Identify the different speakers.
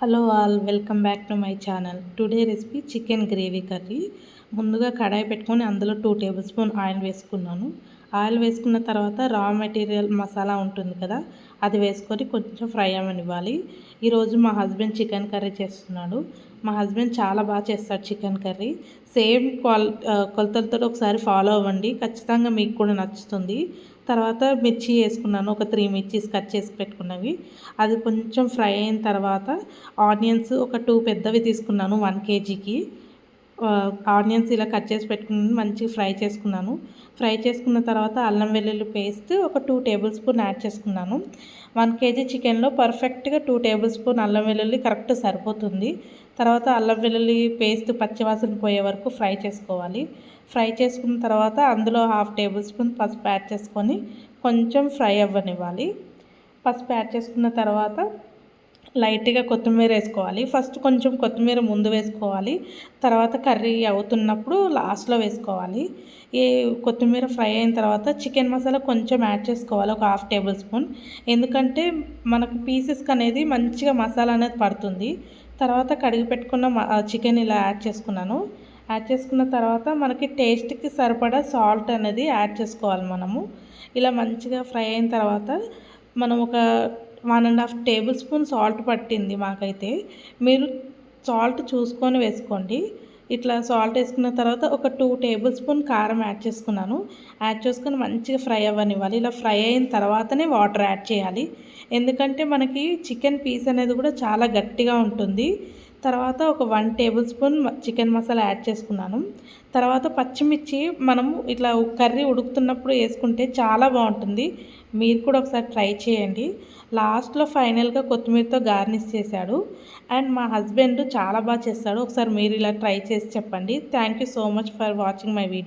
Speaker 1: Hello all welcome back to my channel today recipe chicken gravy curry ముందుగా కడాయి పెట్టుకొని అందులో టూ టేబుల్ స్పూన్ ఆయిల్ వేసుకున్నాను. Oil వేసుకున్న తర్వాత రా మెటీరియల్ మసాలా ఉంటుంది కదా అది వేసుకొని కొంచెం ఫ్రై అవ్వనివ్వాలి. ఈరోజు మా హస్బెండ్ చికెన్ కర్రీ చేస్తున్నాడు. మా హస్బెండ్ చాలా బాగా చేస్తారు చికెన్ కర్రీ. సేమ్ క్వాల్ కొలతలతో ఒకసారి ఫాలో అవ్వండి. ఖచ్చితంగా మీకు కూడా నచ్చుతుంది. తర్వాత మిర్చి వేసుకున్నాను. ఒక త్రీ మిర్చీస్ కట్ చేసి పెట్టుకున్నవి. అది కొంచెం ఫ్రై అయిన తర్వాత ఆనియన్స్ ఒక టూ పెద్దవి తీసుకున్నాను వన్ కేజీకి. ఆనియన్స్ ఇలా కట్ చేసి పెట్టుకున్నాను మంచిగా ఫ్రై చేసుకున్నాను. ఫ్రై చేసుకున్న తర్వాత అల్లం వెల్లుల్లి పేస్ట్ ఒక టూ టేబుల్ స్పూన్ యాడ్ చేసుకున్నాను. వన్ కేజీ చికెన్లో పర్ఫెక్ట్గా టూ టేబుల్ స్పూన్ అల్లం వెల్లుల్లి కరెక్ట్ సరిపోతుంది. తర్వాత అల్లం వెల్లుల్లి పేస్ట్ పచ్చివాసన పోయే వరకు ఫ్రై చేసుకోవాలి. ఫ్రై చేసుకున్న తర్వాత అందులో హాఫ్ టేబుల్ స్పూన్ పసుపు యాడ్ చేసుకొని కొంచెం ఫ్రై అవ్వనివ్వాలి. పసుపు యాడ్ చేసుకున్న తర్వాత లైట్గా కొత్తిమీర వేసుకోవాలి. ఫస్ట్ కొంచెం కొత్తిమీర ముందు వేసుకోవాలి. తర్వాత కర్రీ అవుతున్నప్పుడు లాస్ట్లో వేసుకోవాలి. ఈ కొత్తిమీర ఫ్రై అయిన తర్వాత చికెన్ మసాలా కొంచెం యాడ్ చేసుకోవాలి. ఒక హాఫ్ టేబుల్ స్పూన్. ఎందుకంటే మనకు పీసెస్కి అనేది మంచిగా మసాలా అనేది పడుతుంది. తర్వాత కడిగి పెట్టుకున్న చికెన్ ఇలా యాడ్ చేసుకున్నాను. యాడ్ చేసుకున్న తర్వాత మనకి టేస్ట్కి సరిపడా సాల్ట్ అనేది యాడ్ చేసుకోవాలి మనము. ఇలా మంచిగా ఫ్రై అయిన తర్వాత మనం ఒక one and half tablespoon salt పట్టింది మాకైతే. మీరు సాల్ట్ చూసుకొని వేసుకోండి. ఇట్లా సాల్ట్ వేసుకున్న తర్వాత ఒక టూ టేబుల్ స్పూన్ కారం యాడ్ చేసుకున్నాను. యాడ్ చేసుకుని మంచిగా ఫ్రై అవ్వనివ్వాలి. ఇలా ఫ్రై అయిన తర్వాతనే వాటర్ యాడ్ చేయాలి. ఎందుకంటే మనకి చికెన్ పీస్ అనేది కూడా చాలా గట్టిగా ఉంటుంది. తర్వాత ఒక one tablespoon chicken masala add చేసుకున్నాను. తర్వాత పచ్చిమిర్చి మనం ఇట్లా కర్రీ ఉడుకుతున్నప్పుడు వేసుకుంటే చాలా బాగుంటుంది. మీరు కూడా ఒకసారి ట్రై చేయండి. లాస్ట్లో ఫైనల్గా కొత్తిమీరతో గార్నిష్ చేశాడు. అండ్ మా హస్బెండ్ చాలా బాగా చేస్తాడు. ఒకసారి మీరు ఇలా ట్రై చేసి చెప్పండి. Thank you so much for watching my video.